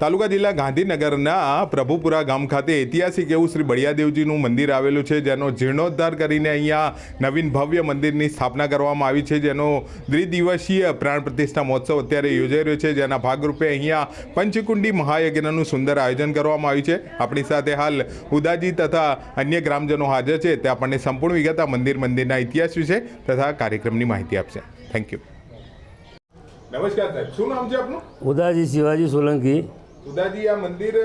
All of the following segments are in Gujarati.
તાલુકા જિલ્લા ગાંધીનગરના પ્રભુપુરા ગામ ખાતે ઐતિહાસિક એવું શ્રી બળિયાદેવજીનું મંદિર આવેલું છે, જેનો જીર્ણોદ્ધાર કરીને અહીંયા નવીન ભવ્ય મંદિરની સ્થાપના કરવામાં આવી છે, જેનો દ્વિદિવસીય પ્રાણ પ્રતિષ્ઠા મહોત્સવ અત્યારે યોજાઈ રહ્યો છે, જેના ભાગરૂપે અહીંયા પંચકુંડી મહાયજ્ઞનું સુંદર આયોજન કરવામાં આવ્યું છે. આપણી સાથે હાલ ઉદાજી તથા અન્ય ગ્રામજનો હાજર છે, તે આપણને સંપૂર્ણ વિગત આ મંદિર મંદિરના ઇતિહાસ વિશે તથા કાર્યક્રમની માહિતી આપશે. થેન્ક યુ નમસ્કાર સાહેબ, શું નામ છે આપનું? ઉદાજી શિવાજી સોલંકી. ઉદાજી આ મંદિર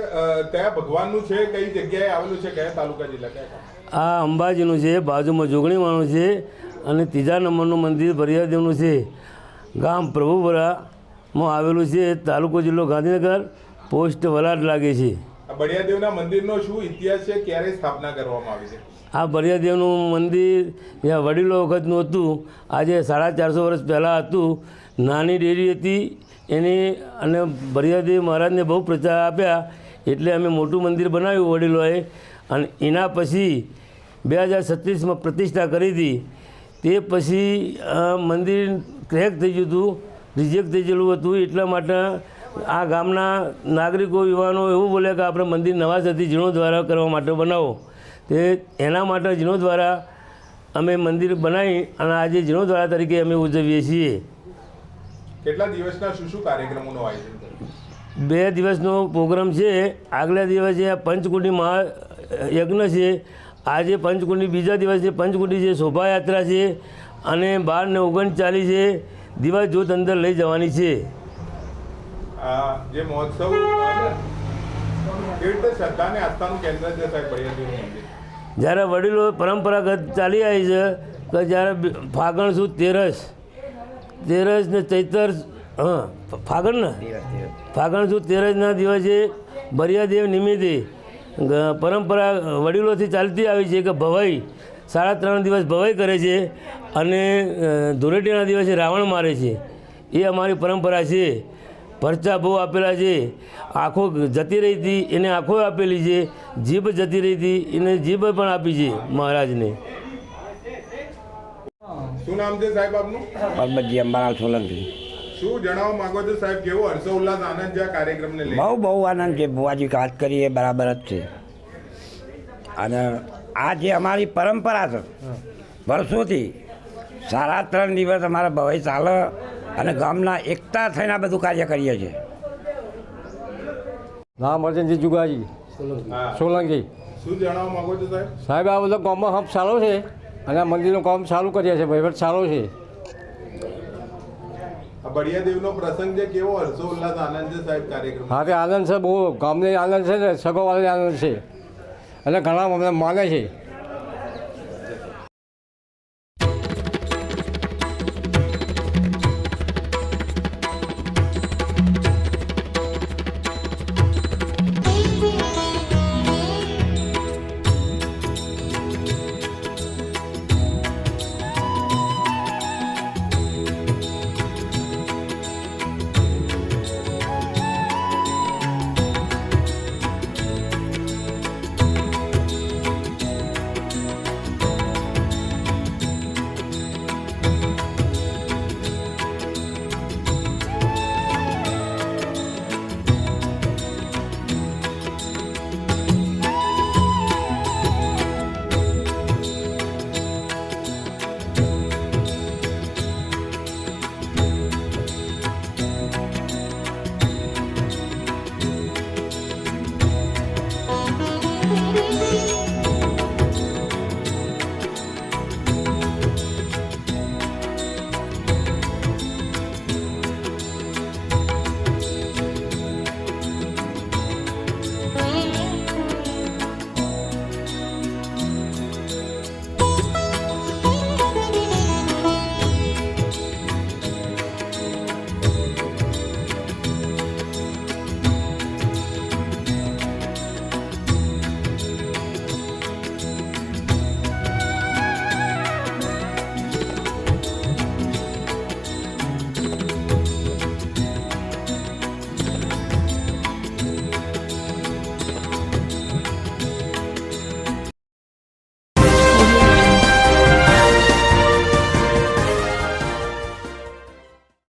કયા ભગવાનનું છે? કઈ જગ્યાએ આવેલું છે? કયા તાલુકા જિલ્લા? કયા આ અંબાજીનું છે બાજુમાં જોગણીવાળું છે અને ત્રીજા નંબરનું મંદિર ભરિયાદેવનું છે. ગામ પ્રભુપરામાં આવેલું છે તાલુકો જિલ્લો ગાંધીનગર. પોસ્ટ વલાડ લાગે છે. આ બળિયાદેવના મંદિરનો શું ઇતિહાસ છે? ક્યારે સ્થાપના કરવામાં આવી છે? આ ભરિયાદેવનું મંદિર જ્યાં વડીલો વખતનું હતું, આજે સાડા ચારસો વર્ષ પહેલાં હતું. નાની ડેરી હતી એની અને ભરિયાદેવ મહારાજને બહુ પ્રચાર આપ્યા, એટલે અમે મોટું મંદિર બનાવ્યું વડીલોએ. અને એના પછી બે હજાર છત્રીસમાં પ્રતિષ્ઠા કરી હતી. તે પછી મંદિર ક્રેક થઈ ગયું હતું, રિજેક્ટ થઈ ગયેલું હતું. એટલા માટે આ ગામના નાગરિકો, યુવાનો એવું બોલ્યા કે આપણે મંદિર નવા જીર્ણો દ્વારા કરવા માટે બનાવો. તે એના માટે જીર્ણો દ્વારા અમે મંદિર બનાવી અને આજે જીર્ણો દ્વારા તરીકે અમે ઉજવીએ છીએ. કેટલા દિવસના શું શું કાર્યક્રમોનું આયોજન બે દિવસનો પ્રોગ્રામ છે. આગલા દિવસે આ પંચકુંડી મહા યજ્ઞ છે. આજે પંચકુંડી બીજા દિવસે પંચકુંડી છે શોભાયાત્રા છે અને બાર ને ઓગણચાલીસ છે દિવસ જોત અંદર લઈ જવાની છે. જે મહોત્સવ કેવી રીતે શ્રદ્ધા આસ્થાનું કેન્દ્ર છે સાહેબ જ્યારે વડીલો પરંપરાગત ચાલી આવી છે કે જ્યારે ફાગણ સુદ તેરસ તેરસ ને ચૈતર હા ફાગણ ને? ફાગણ સુદ તેરસના દિવસે ભરિયાદેવ નિમિત્તે પરંપરા વડીલોથી ચાલતી આવી છે કે ભવાઈ સાડા ત્રણ દિવસ ભવાઈ કરે છે અને ધૂળેટીના દિવસે રાવણ મારે છે. એ અમારી પરંપરા છે. પરચા બહુ આપેલા છે. આંખો જતી રહી હતી એને આંખો આપેલી છે. જીભ જતી રહી હતી એને જીભ પણ આપી છે મહારાજને. શું નામ છે સાહેબ આપનું? અંબાલાલ સોલંકી. શું જણાવવા માંગો છો સાહેબ? કેવો હર્ષો ઉલ્લાસ આનંદ છે આ કાર્યક્રમને લઈ બહુ બહુ આનંદ છે. બુવાજી વાત કરીએ બરાબર જ છે. અને આ જે અમારી પરંપરા છે વર્ષોથી સાડા ત્રણ દિવસ અમારા ભવાઈ ચાલે અને ગામના એકતા થઈને આ બધું કાર્ય કરીએ છીએ. નામ અર્જનજી જુગાજી. સોલંકી. શું જણાવવા માંગો છો સાહેબ? સાહેબ આ બધો ગામમાં હમ સારો છે અને આ મંદિરનું કામ ચાલુ કરીએ છીએ વહીવટ સારો છે. બળિયાદેવનો પ્રસંગ છે કેવો હર્ષો આનંદ છે સાહેબ કાર્યક્રમ હા તે આનંદ છે બહુ ગામને આનંદ છે ને સગોવાળાને આનંદ છે. અને ઘણા અમને માને છે.